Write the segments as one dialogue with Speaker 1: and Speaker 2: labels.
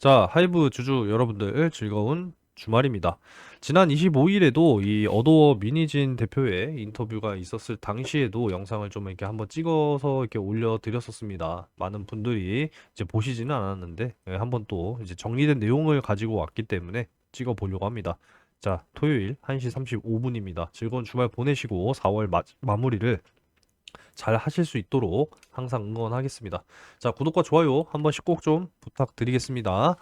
Speaker 1: 자, 하이브 주주 여러분들 즐거운 주말입니다. 지난 25일에도 이 어도어 미니진 대표의 인터뷰가 있었을 당시에도 영상을 좀 이렇게 한번 찍어서 이렇게 올려드렸었습니다. 많은 분들이 이제 보시지는 않았는데 예, 한번 또 이제 정리된 내용을 가지고 왔기 때문에 찍어 보려고 합니다. 자, 토요일 1시 35분입니다. 즐거운 주말 보내시고 4월 마, 마무리를 잘 하실 수 있도록 항상 응원하겠습니다. 자, 구독과 좋아요 한 번씩 꼭 좀 부탁드리겠습니다.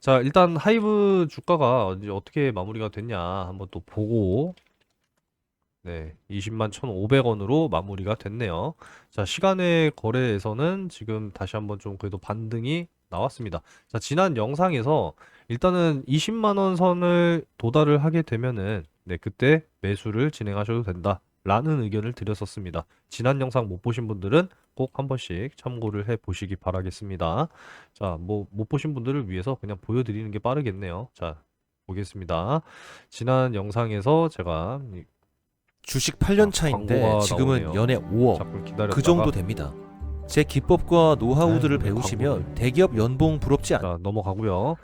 Speaker 1: 자, 일단 하이브 주가가 이제 어떻게 마무리가 됐냐 한번 또 보고 네, 20만 1,500원으로 마무리가 됐네요. 자, 시간의 거래에서는 지금 다시 한번 좀 그래도 반등이 나왔습니다. 자, 지난 영상에서 일단은 20만 원 선을 도달을 하게 되면은 네, 그때 매수를 진행하셔도 된다. 라는 의견을 드렸었습니다. 지난 영상 못 보신 분들은 꼭 한 번씩 참고를 해 보시기 바라겠습니다. 자, 뭐 못 보신 분들을 위해서 그냥 보여드리는 게 빠르겠네요. 자, 보겠습니다. 지난 영상에서 제가 이-
Speaker 2: 주식 8년
Speaker 1: 아,
Speaker 2: 차인데 지금은
Speaker 1: 나오네요.
Speaker 2: 연애 5억
Speaker 1: 잠깐 기다렸다가
Speaker 2: 그 정도 됩니다. 제 기법과 노하우들을
Speaker 1: 아유,
Speaker 2: 배우시면
Speaker 1: 광고를.
Speaker 2: 대기업 연봉 부럽지 않.
Speaker 1: 자, 넘어가고요.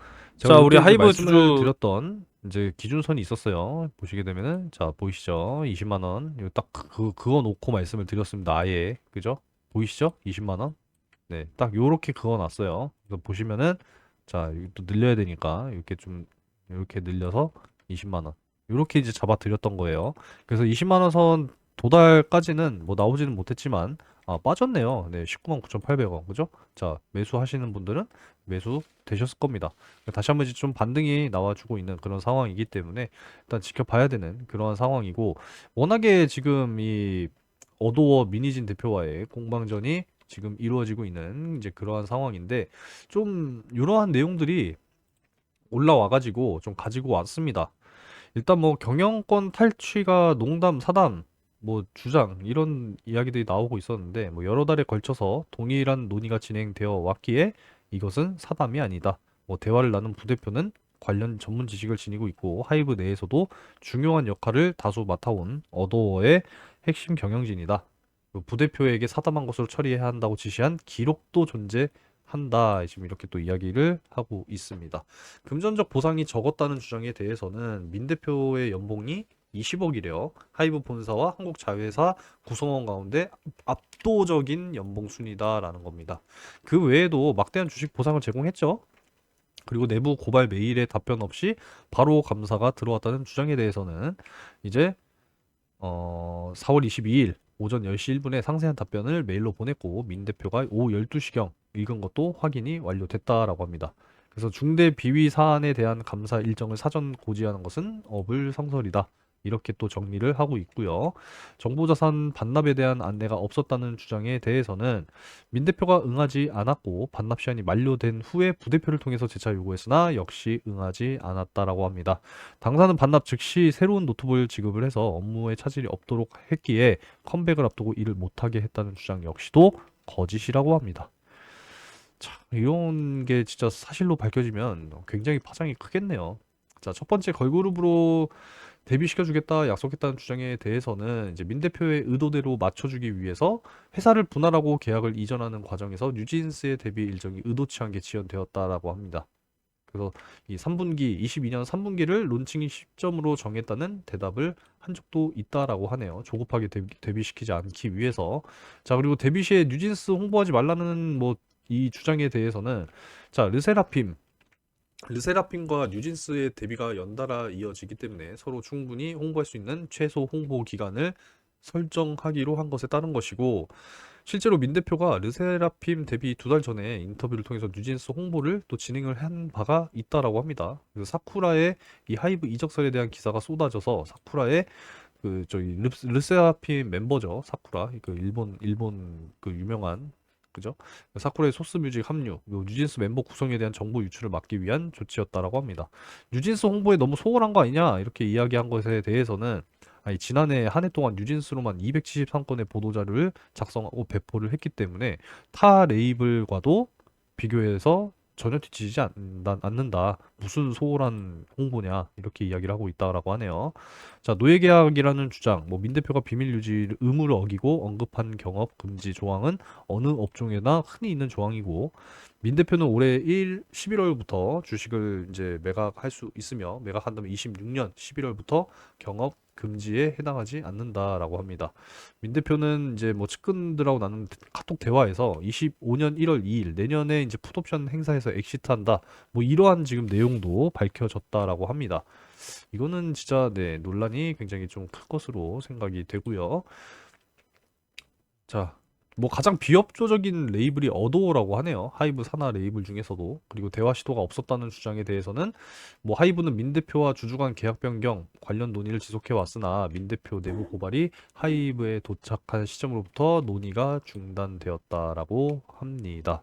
Speaker 2: 자,
Speaker 1: 자, 우리 하이브 주주 드렸던 이제 기준선이 있었어요. 보시게 되면은 자, 보이시죠? 20만 원. 이거 딱 그 그거 놓고 말씀을 드렸습니다. 아예. 그죠? 보이시죠? 20만 원. 네, 딱 요렇게 그어 놨어요. 그래서 보시면은 자, 이거 또 늘려야 되니까 이렇게 좀 이렇게 늘려서 20만 원. 요렇게 이제 잡아 드렸던 거예요. 그래서 20만 원 선 도달까지는 뭐 나오지는 못했지만 아, 빠졌네요. 네, 19만 9,800원. 그죠? 자, 매수하시는 분들은 매수 되셨을 겁니다. 다시 한번 좀 반등이 나와주고 있는 그런 상황이기 때문에 일단 지켜봐야 되는 그러한 상황이고 워낙에 지금 이 어도어 미니진 대표와의 공방전이 지금 이루어지고 있는 이제 그러한 상황인데 좀 이러한 내용들이 올라와가지고 좀 가지고 왔습니다. 일단 뭐 경영권 탈취가 농담, 사담, 뭐 주장 이런 이야기들이 나오고 있었는데 뭐 여러 달에 걸쳐서 동일한 논의가 진행되어 왔기에 이것은 사담이 아니다. 뭐 대화를 나눈 부대표는 관련 전문 지식을 지니고 있고 하이브 내에서도 중요한 역할을 다수 맡아온 어도어의 핵심 경영진이다. 그 부대표에게 사담한 것으로 처리해야 한다고 지시한 기록도 존재한다. 지금 이렇게 또 이야기를 하고 있습니다. 금전적 보상이 적었다는 주장에 대해서는 민 대표의 연봉이 20억이래요. 하이브 본사와 한국 자회사 구성원 가운데 압도적인 연봉 순이다라는 겁니다. 그 외에도 막대한 주식 보상을 제공했죠. 그리고 내부 고발 메일에 답변 없이 바로 감사가 들어왔다는 주장에 대해서는 이제 어 4월 22일 오전 10시 1분에 상세한 답변을 메일로 보냈고 민 대표가 오후 12시경 읽은 것도 확인이 완료됐다라고 합니다. 그래서 중대 비위 사안에 대한 감사 일정을 사전 고지하는 것은 어불성설이다. 이렇게 또 정리를 하고 있고요. 정보자산 반납에 대한 안내가 없었다는 주장에 대해서는 민 대표가 응하지 않았고 반납 시한이 만료된 후에 부대표를 통해서 재차 요구했으나 역시 응하지 않았다라고 합니다. 당사는 반납 즉시 새로운 노트북을 지급을 해서 업무에 차질이 없도록 했기에 컴백을 앞두고 일을 못하게 했다는 주장 역시도 거짓이라고 합니다. 자, 이런 게 진짜 사실로 밝혀지면 굉장히 파장이 크겠네요. 자, 첫 번째 걸그룹으로 데뷔시켜주겠다 약속했다는 주장에 대해서는 이제 민 대표의 의도대로 맞춰주기 위해서 회사를 분할하고 계약을 이전하는 과정에서 뉴진스의 데뷔 일정이 의도치 않게 지연되었다라고 합니다. 그래서 이 3분기, 22년 3분기를 론칭 시점으로 정했다는 대답을 한 적도 있다라고 하네요. 조급하게 데뷔, 데뷔시키지 않기 위해서. 자, 그리고 데뷔 시에 뉴진스 홍보하지 말라는 뭐 이 주장에 대해서는 자, 르세라핌 르세라핌과 뉴진스의 데뷔가 연달아 이어지기 때문에 서로 충분히 홍보할 수 있는 최소 홍보 기간을 설정하기로 한 것에 따른 것이고 실제로 민 대표가 르세라핌 데뷔 두 달 전에 인터뷰를 통해서 뉴진스 홍보를 또 진행을 한 바가 있다라고 합니다. 그래서 사쿠라의 이 하이브 이적설에 대한 기사가 쏟아져서 사쿠라의 그 르, 르세라핌 멤버죠 사쿠라 그 일본 일본 그 유명한 그죠? 사쿠라의 소스 뮤직 합류, 그리고 뉴진스 멤버 구성에 대한 정보 유출을 막기 위한 조치였다라고 합니다. 뉴진스 홍보에 너무 소홀한 거 아니냐? 이렇게 이야기한 것에 대해서는 아니, 지난해 한 해 동안 뉴진스로만 273건의 보도자료를 작성하고 배포를 했기 때문에 타 레이블과도 비교해서 전혀 뒤지지 않, 않는다. 무슨 소홀한 홍보냐 이렇게 이야기를 하고 있다라고 하네요. 자 노예계약이라는 주장, 뭐 민 대표가 비밀 유지 의무를 어기고 언급한 경업 금지 조항은 어느 업종에나 흔히 있는 조항이고 민 대표는 올해 1 11월부터 주식을 이제 매각할 수 있으며 매각한다면 26년 11월부터 경업 금지에 해당하지 않는다라고 합니다. 민 대표는 이제 뭐 측근들하고 나눈 카톡 대화에서 25년 1월 2일 내년에 이제 풋옵션 행사에서 엑시트한다. 뭐 이러한 지금 내용도 밝혀졌다라고 합니다. 이거는 진짜 네, 논란이 굉장히 좀클 것으로 생각이 되고요. 자, 뭐 가장 비협조적인 레이블이 어도어라고 하네요. 하이브 산하 레이블 중에서도. 그리고 대화 시도가 없었다는 주장에 대해서는 뭐 하이브는 민 대표와 주주 간 계약 변경 관련 논의를 지속해 왔으나 민 대표 내부 고발이 하이브에 도착한 시점으로부터 논의가 중단되었다라고 합니다.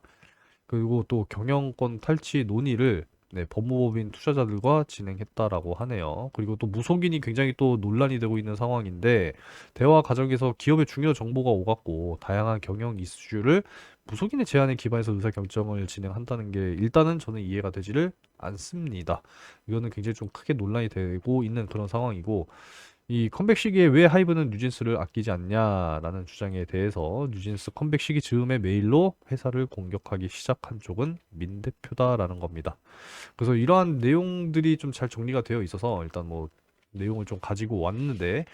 Speaker 1: 그리고 또 경영권 탈취 논의를 네, 법무법인 투자자들과 진행했다라고 하네요. 그리고 또 무속인이 굉장히 또 논란이 되고 있는 상황인데 대화 과정에서 기업의 중요 정보가 오갔고 다양한 경영 이슈를 무속인의 제안에 기반해서 의사 결정을 진행한다는 게 일단은 저는 이해가 되지를 않습니다. 이거는 굉장히 좀 크게 논란이 되고 있는 그런 상황이고 이 컴백 시기에 왜 하이브는 뉴진스를 아끼지 않냐라는 주장에 대해서 뉴진스 컴백 시기 즈음에 메일로 회사를 공격하기 시작한 쪽은 민 대표다라는 겁니다. 그래서 이러한 내용들이 좀 잘 정리가 되어 있어서 일단 뭐 내용을 좀 가지고 왔는데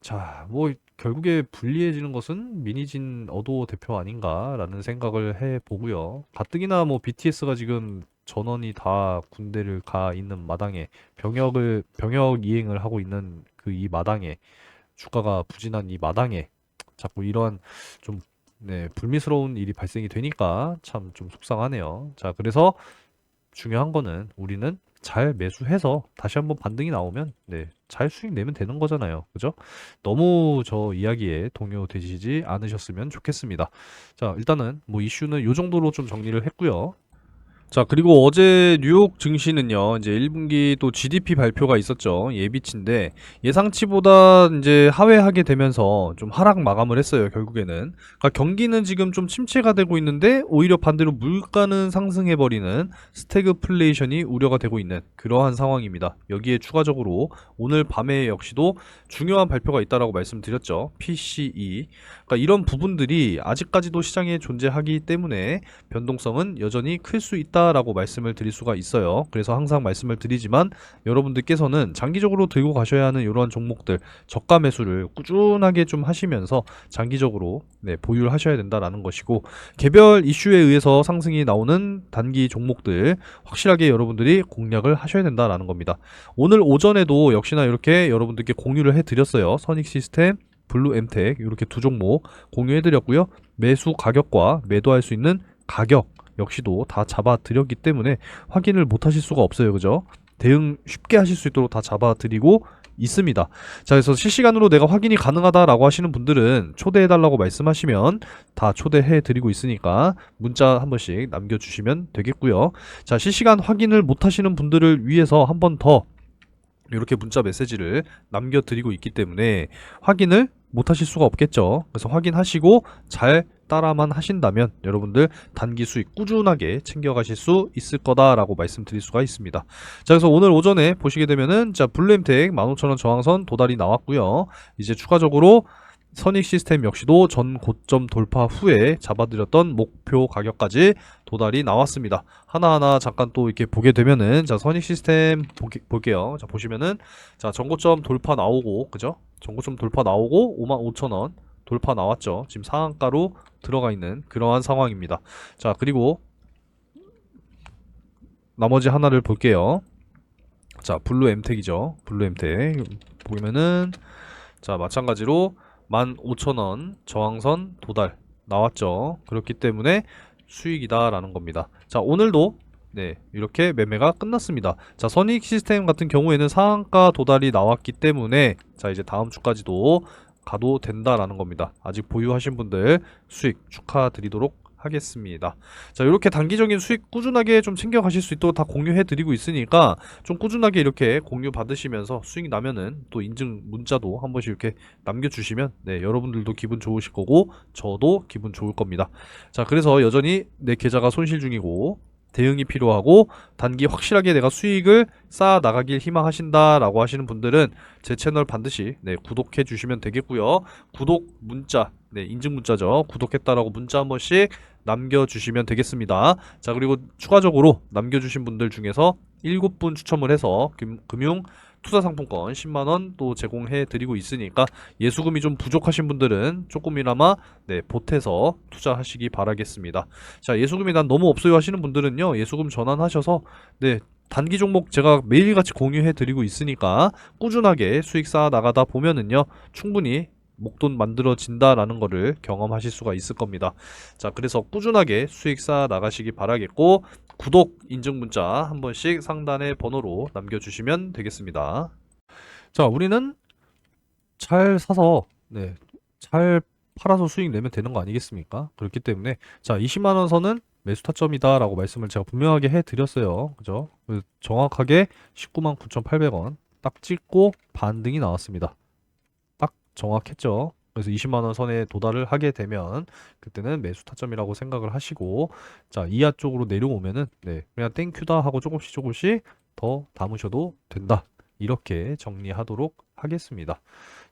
Speaker 1: 자, 뭐 결국에 불리해지는 것은 미니진 어도 대표 아닌가라는 생각을 해 보고요. 가뜩이나 뭐 BTS가 지금 전원이 다 군대를 가 있는 마당에 병역을 병역 이행을 하고 있는 그 이 마당에 주가가 부진한 이 마당에 자꾸 이러한 좀 네, 불미스러운 일이 발생이 되니까 참 좀 속상하네요. 자, 그래서 중요한 거는 우리는 잘 매수해서 다시 한번 반등이 나오면 네, 잘 수익 내면 되는 거잖아요. 그죠? 너무 저 이야기에 동요되시지 않으셨으면 좋겠습니다. 자, 일단은 뭐 이슈는 요 정도로 좀 정리를 했고요. 자, 그리고 어제 뉴욕 증시는요, 이제 1분기 또 GDP 발표가 있었죠. 예비치인데, 예상치보다 이제 하회하게 되면서 좀 하락 마감을 했어요, 결국에는. 그러니까 경기는 지금 좀 침체가 되고 있는데, 오히려 반대로 물가는 상승해버리는 스태그플레이션이 우려가 되고 있는 그러한 상황입니다. 여기에 추가적으로 오늘 밤에 역시도 중요한 발표가 있다라고 말씀드렸죠. PCE. 그러니까 이런 부분들이 아직까지도 시장에 존재하기 때문에 변동성은 여전히 클 수 있다 라고 말씀을 드릴 수가 있어요. 그래서 항상 말씀을 드리지만 여러분들께서는 장기적으로 들고 가셔야 하는 이러한 종목들 저가 매수를 꾸준하게 좀 하시면서 장기적으로 네, 보유를 하셔야 된다라는 것이고 개별 이슈에 의해서 상승이 나오는 단기 종목들 확실하게 여러분들이 공략을 하셔야 된다라는 겁니다. 오늘 오전에도 역시나 이렇게 여러분들께 공유를 해드렸어요. 선익 시스템, 블루 엠텍 이렇게 두 종목 공유해드렸고요. 매수 가격과 매도할 수 있는 가격 역시도 다 잡아드렸기 때문에 확인을 못 하실 수가 없어요. 그죠? 대응 쉽게 하실 수 있도록 다 잡아드리고 있습니다. 자, 그래서 실시간으로 내가 확인이 가능하다라고 하시는 분들은 초대해달라고 말씀하시면 다 초대해드리고 있으니까 문자 한 번씩 남겨주시면 되겠고요. 자, 실시간 확인을 못 하시는 분들을 위해서 한 번 더 이렇게 문자 메시지를 남겨드리고 있기 때문에 확인을 못 하실 수가 없겠죠. 그래서 확인하시고 잘 따라만 하신다면 여러분들 단기 수익 꾸준하게 챙겨가실 수 있을 거다라고 말씀드릴 수가 있습니다. 자, 그래서 오늘 오전에 보시게 되면은 자, 블루엠텍 15,000원 저항선 도달이 나왔고요. 이제 추가적으로 선익 시스템 역시도 전 고점 돌파 후에 잡아드렸던 목표 가격까지 도달이 나왔습니다. 하나하나 잠깐 또 이렇게 보게 되면은 자 선익 시스템 보기, 볼게요. 자 보시면은 자 전고점 돌파 나오고 그죠? 전고점 돌파 나오고 55,000원 돌파 나왔죠. 지금 상한가로 들어가 있는 그러한 상황입니다. 자 그리고 나머지 하나를 볼게요. 자 블루 엠텍이죠. 블루 엠텍 보면은 자 마찬가지로 15,000원 저항선 도달 나왔죠. 그렇기 때문에 수익이다라는 겁니다. 자, 오늘도 네, 이렇게 매매가 끝났습니다. 자, 선익 시스템 같은 경우에는 상한가 도달이 나왔기 때문에 자, 이제 다음 주까지도 가도 된다라는 겁니다. 아직 보유하신 분들 수익 축하드리도록 하겠습니다. 자, 이렇게 단기적인 수익 꾸준하게 좀 챙겨 가실 수 있도록 다 공유해 드리고 있으니까 좀 꾸준하게 이렇게 공유 받으시면서 수익 나면은 또 인증 문자도 한 번씩 이렇게 남겨 주시면 네, 여러분들도 기분 좋으실 거고 저도 기분 좋을 겁니다. 자, 그래서 여전히 내 계좌가 손실 중이고 대응이 필요하고 단기 확실하게 내가 수익을 쌓아 나가길 희망하신다라고 하시는 분들은 제 채널 반드시 네, 구독해 주시면 되겠고요. 구독 문자, 네, 인증 문자죠. 구독했다라고 문자 한 번씩 남겨 주시면 되겠습니다. 자, 그리고 추가적으로 남겨 주신 분들 중에서 7분 추첨을 해서 금, 금융 투자 상품권 10만 원 또 제공해 드리고 있으니까 예수금이 좀 부족하신 분들은 조금이나마 네, 보태서 투자하시기 바라겠습니다. 자, 예수금이 난 너무 없어요 하시는 분들은요, 예수금 전환하셔서 네, 단기 종목 제가 매일같이 공유해 드리고 있으니까 꾸준하게 수익 쌓아 나가다 보면은요, 충분히 목돈 만들어진다라는 거를 경험하실 수가 있을 겁니다. 자, 그래서 꾸준하게 수익 쌓아 나가시기 바라겠고, 구독 인증 문자 한 번씩 상단의 번호로 남겨주시면 되겠습니다. 자, 우리는 잘 사서, 네, 잘 팔아서 수익 내면 되는 거 아니겠습니까? 그렇기 때문에, 자, 20만 원 선은 매수 타점이다 라고 말씀을 제가 분명하게 해드렸어요. 그죠? 그 정확하게 19만 9,800원 딱 찍고 반등이 나왔습니다. 딱 정확했죠? 그래서 20만 원 선에 도달을 하게 되면 그때는 매수 타점이라고 생각을 하시고 자 이하 쪽으로 내려오면은 네 그냥 땡큐다 하고 조금씩 조금씩 더 담으셔도 된다 이렇게 정리하도록 하겠습니다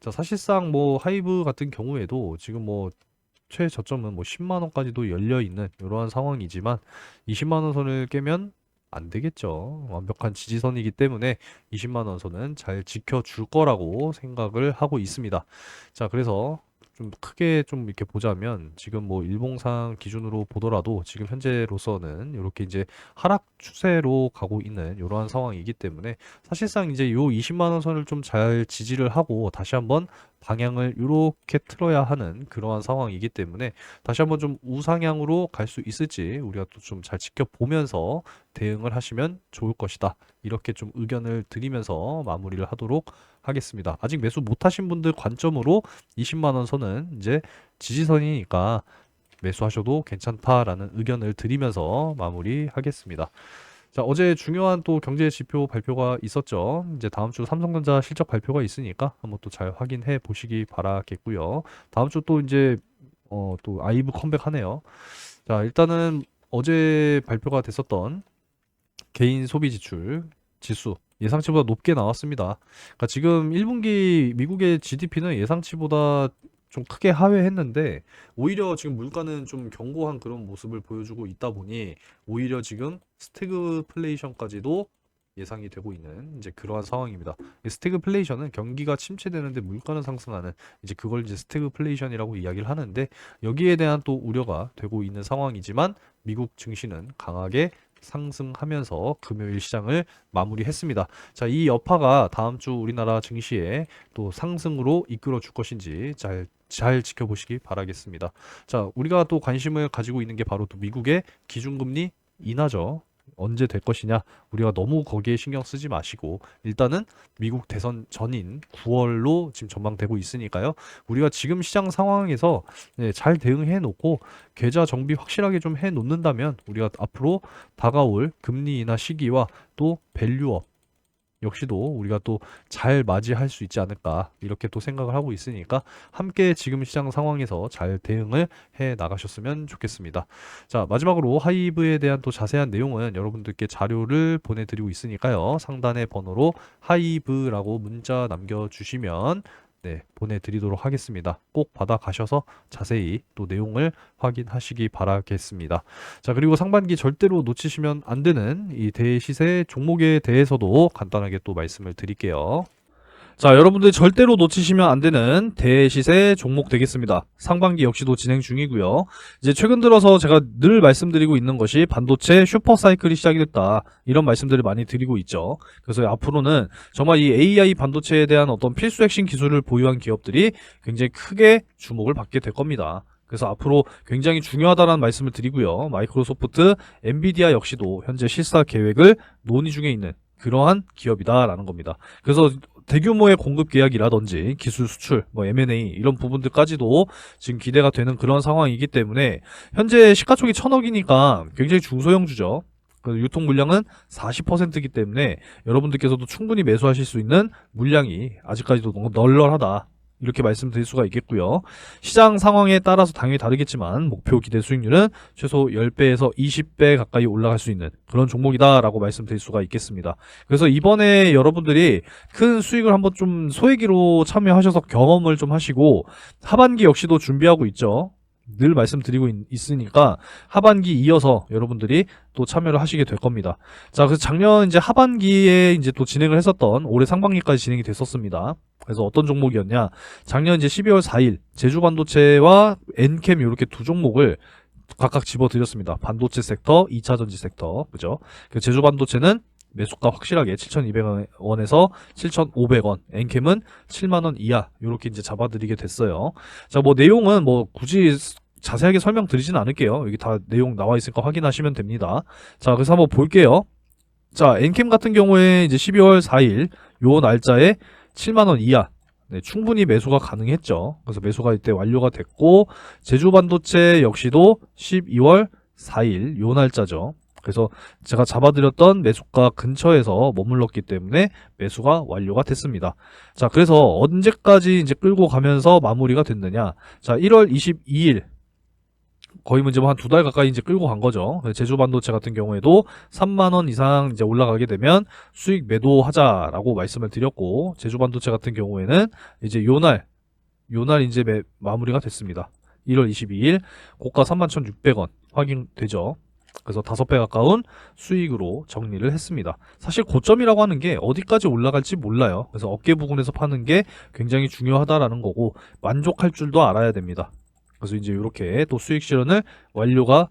Speaker 1: 자 사실상 뭐 하이브 같은 경우에도 지금 뭐 최저점은 뭐 10만 원까지도 열려 있는 이러한 상황이지만 20만 원 선을 깨면 안 되겠죠. 완벽한 지지선이기 때문에 20만 원 선은 잘 지켜줄 거라고 생각을 하고 있습니다. 자, 그래서 좀 크게 좀 이렇게 보자면 지금 뭐 일봉상 기준으로 보더라도 지금 현재로서는 이렇게 이제 하락 추세로 가고 있는 이러한 상황이기 때문에 사실상 이제 요 20만 원 선을 좀 잘 지지를 하고 다시 한번 방향을 이렇게 틀어야 하는 그러한 상황이기 때문에 다시 한번 좀 우상향으로 갈 수 있을지 우리가 또 좀 잘 지켜보면서 대응을 하시면 좋을 것이다. 이렇게 좀 의견을 드리면서 마무리를 하도록 하겠습니다. 아직 매수 못 하신 분들 관점으로 20만 원 선은 이제 지지선이니까 매수하셔도 괜찮다라는 의견을 드리면서 마무리하겠습니다. 자, 어제 중요한 또 경제 지표 발표가 있었죠. 이제 다음 주 삼성전자 실적 발표가 있으니까 한번 또 잘 확인해 보시기 바라겠고요. 다음 주 또 이제 어, 또 아이브 컴백하네요. 자, 일단은 어제 발표가 됐었던 개인 소비 지출 지수 예상치보다 높게 나왔습니다. 그러니까 지금 1분기 미국의 GDP는 예상치보다 좀 크게 하회했는데 오히려 지금 물가는 좀 견고한 그런 모습을 보여주고 있다 보니 오히려 지금 스태그플레이션까지도 예상이 되고 있는 이제 그러한 상황입니다. 이 스태그플레이션은 경기가 침체되는데 물가는 상승하는 이제 그걸 이제 스태그플레이션이라고 이야기를 하는데 여기에 대한 또 우려가 되고 있는 상황이지만 미국 증시는 강하게 상승하면서 금요일 시장을 마무리했습니다. 자, 이 여파가 다음 주 우리나라 증시에 또 상승으로 이끌어 줄 것인지 잘, 잘 지켜보시기 바라겠습니다. 자, 우리가 또 관심을 가지고 있는 게 바로 또 미국의 기준금리 인하죠. 언제 될 것이냐? 우리가 너무 거기에 신경 쓰지 마시고 일단은 미국 대선 전인 9월로 지금 전망되고 있으니까요. 우리가 지금 시장 상황에서 네, 잘 대응해 놓고 계좌 정비 확실하게 좀 해 놓는다면 우리가 앞으로 다가올 금리 인하 시기와 또 밸류업 역시도 우리가 또 잘 맞이할 수 있지 않을까 이렇게 또 생각을 하고 있으니까 함께 지금 시장 상황에서 잘 대응을 해 나가셨으면 좋겠습니다. 자, 마지막으로 하이브에 대한 또 자세한 내용은 여러분들께 자료를 보내드리고 있으니까요. 상단의 번호로 하이브라고 문자 남겨주시면 네, 보내드리도록 하겠습니다. 꼭 받아 가셔서 자세히 또 내용을 확인하시기 바라겠습니다. 자, 그리고 상반기 절대로 놓치시면 안 되는 이 대시세 종목에 대해서도 간단하게 또 말씀을 드릴게요. 자, 여러분들 절대로 놓치시면 안 되는 대시세 종목 되겠습니다. 상반기 역시도 진행 중이고요. 이제 최근 들어서 제가 늘 말씀드리고 있는 것이 반도체 슈퍼 사이클이 시작이 됐다. 이런 말씀들을 많이 드리고 있죠. 그래서 앞으로는 정말 이 AI 반도체에 대한 어떤 필수 핵심 기술을 보유한 기업들이 굉장히 크게 주목을 받게 될 겁니다. 그래서 앞으로 굉장히 중요하다는 말씀을 드리고요. 마이크로소프트, 엔비디아 역시도 현재 실사 계획을 논의 중에 있는 그러한 기업이다라는 겁니다. 그래서 대규모의 공급 계약이라든지 기술 수출, 뭐 M&A 이런 부분들까지도 지금 기대가 되는 그런 상황이기 때문에 현재 시가총이 천억이니까 굉장히 중소형주죠. 그 유통 물량은 40%이기 때문에 여러분들께서도 충분히 매수하실 수 있는 물량이 아직까지도 너무 널널하다. 이렇게 말씀드릴 수가 있겠고요. 시장 상황에 따라서 당연히 다르겠지만 목표 기대 수익률은 최소 10배에서 20배 가까이 올라갈 수 있는 그런 종목이다라고 말씀드릴 수가 있겠습니다. 그래서 이번에 여러분들이 큰 수익을 한번 좀 소액기로 참여하셔서 경험을 좀 하시고 하반기 역시도 준비하고 있죠. 늘 말씀드리고 있, 으니까 하반기 이어서 여러분들이 또 참여를 하시게 될 겁니다. 자, 그래서 작년 이제 하반기에 이제 또 진행을 했었던 올해 상반기까지 진행이 됐었습니다. 그래서 어떤 종목이었냐? 작년 이제 12월 4일 제주 반도체와 엔캠 이렇게 두 종목을 각각 집어드렸습니다. 반도체 섹터, 2차 전지 섹터, 그죠? 그 제주 반도체는 매수가 확실하게 7,200원에서 7,500원, 엔캠은 7만원 이하, 이렇게 이제 잡아드리게 됐어요. 자, 뭐 내용은 뭐 굳이 자세하게 설명드리진 않을게요. 여기 다 내용 나와 있으니까 확인하시면 됩니다. 자, 그래서 한번 볼게요. 자, 엔캠 같은 경우에 이제 12월 4일 요 날짜에 7만원 이하, 네, 충분히 매수가 가능했죠. 그래서 매수가 이때 완료가 됐고, 제주 반도체 역시도 12월 4일 요 날짜죠. 그래서 제가 잡아드렸던 매수가 근처에서 머물렀기 때문에 매수가 완료가 됐습니다. 자, 그래서 언제까지 이제 끌고 가면서 마무리가 됐느냐. 자, 1월 22일. 거의 문제 한두 달 가까이 이제 끌고 간 거죠. 제주 반도체 같은 경우에도 3만 원 이상 이제 올라가게 되면 수익 매도하자라고 말씀을 드렸고, 제주 반도체 같은 경우에는 이제 요날, 요날 이제 매, 마무리가 됐습니다. 1월 22일, 고가 31,600원 확인되죠. 그래서 다섯 배 가까운 수익으로 정리를 했습니다. 사실 고점이라고 하는 게 어디까지 올라갈지 몰라요. 그래서 어깨 부근에서 파는 게 굉장히 중요하다라는 거고 만족할 줄도 알아야 됩니다. 그래서 이제 이렇게 또 수익 실현을 완료가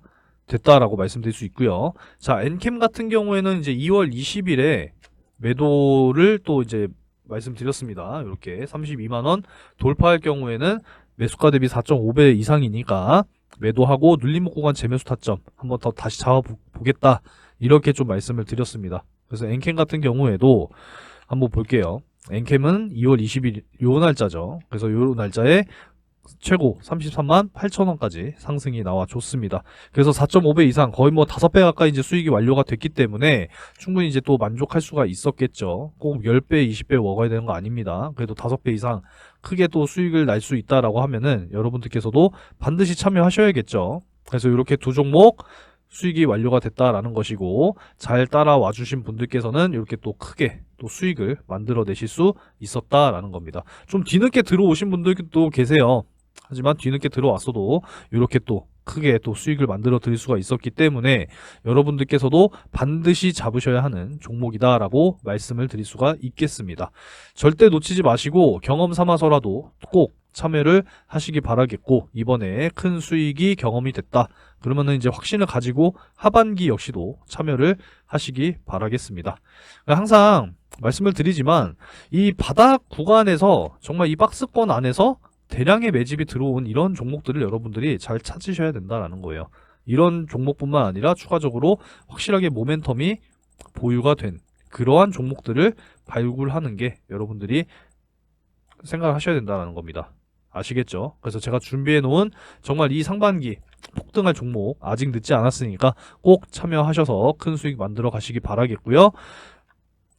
Speaker 1: 됐다라고 말씀드릴 수 있고요. 자, 엔캠 같은 경우에는 이제 2월 20일에 매도를 또 이제 말씀드렸습니다. 이렇게 32만 원 돌파할 경우에는 매수가 대비 4.5배 이상이니까 매도하고 눌림목 구간 재매수 타점 한번 더 다시 잡아보겠다 이렇게 좀 말씀을 드렸습니다. 그래서 엔캠 같은 경우에도 한번 볼게요. 엔캠은 2월 20일 요 날짜죠. 그래서 요 날짜에 최고 33만 8천원까지 상승이 나와 줬습니다. 그래서 4.5배 이상 거의 뭐 5배 가까이 이제 수익이 완료가 됐기 때문에 충분히 이제 또 만족할 수가 있었겠죠. 꼭 10배, 20배 먹어야 되는 거 아닙니다. 그래도 5배 이상 크게 또 수익을 날 수 있다라고 하면은 여러분들께서도 반드시 참여하셔야겠죠. 그래서 이렇게 두 종목 수익이 완료가 됐다라는 것이고 잘 따라와 주신 분들께서는 이렇게 또 크게 또 수익을 만들어 내실 수 있었다라는 겁니다. 좀 뒤늦게 들어오신 분들도 계세요. 하지만 뒤늦게 들어왔어도 이렇게 또 크게 또 수익을 만들어 드릴 수가 있었기 때문에 여러분들께서도 반드시 잡으셔야 하는 종목이다라고 말씀을 드릴 수가 있겠습니다. 절대 놓치지 마시고 경험 삼아서라도 꼭 참여를 하시기 바라겠고 이번에 큰 수익이 경험이 됐다. 그러면은 이제 확신을 가지고 하반기 역시도 참여를 하시기 바라겠습니다. 항상 말씀을 드리지만 이 바닥 구간에서 정말 이 박스권 안에서 대량의 매집이 들어온 이런 종목들을 여러분들이 잘 찾으셔야 된다라는 거예요. 이런 종목뿐만 아니라 추가적으로 확실하게 모멘텀이 보유가 된 그러한 종목들을 발굴하는 게 여러분들이 생각하셔야 된다는 겁니다. 아시겠죠? 그래서 제가 준비해 놓은 정말 이 상반기 폭등할 종목 아직 늦지 않았으니까 꼭 참여하셔서 큰 수익 만들어 가시기 바라겠고요.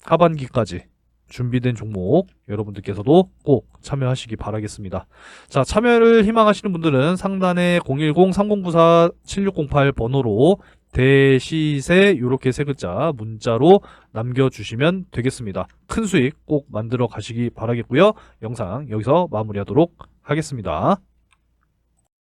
Speaker 1: 하반기까지 준비된 종목 여러분들께서도 꼭 참여하시기 바라겠습니다. 자, 참여를 희망하시는 분들은 상단에 010-3094-7608 번호로 대시세 요렇게 세 글자 문자로 남겨주시면 되겠습니다. 큰 수익 꼭 만들어 가시기 바라겠고요. 영상 여기서 마무리하도록 하겠습니다.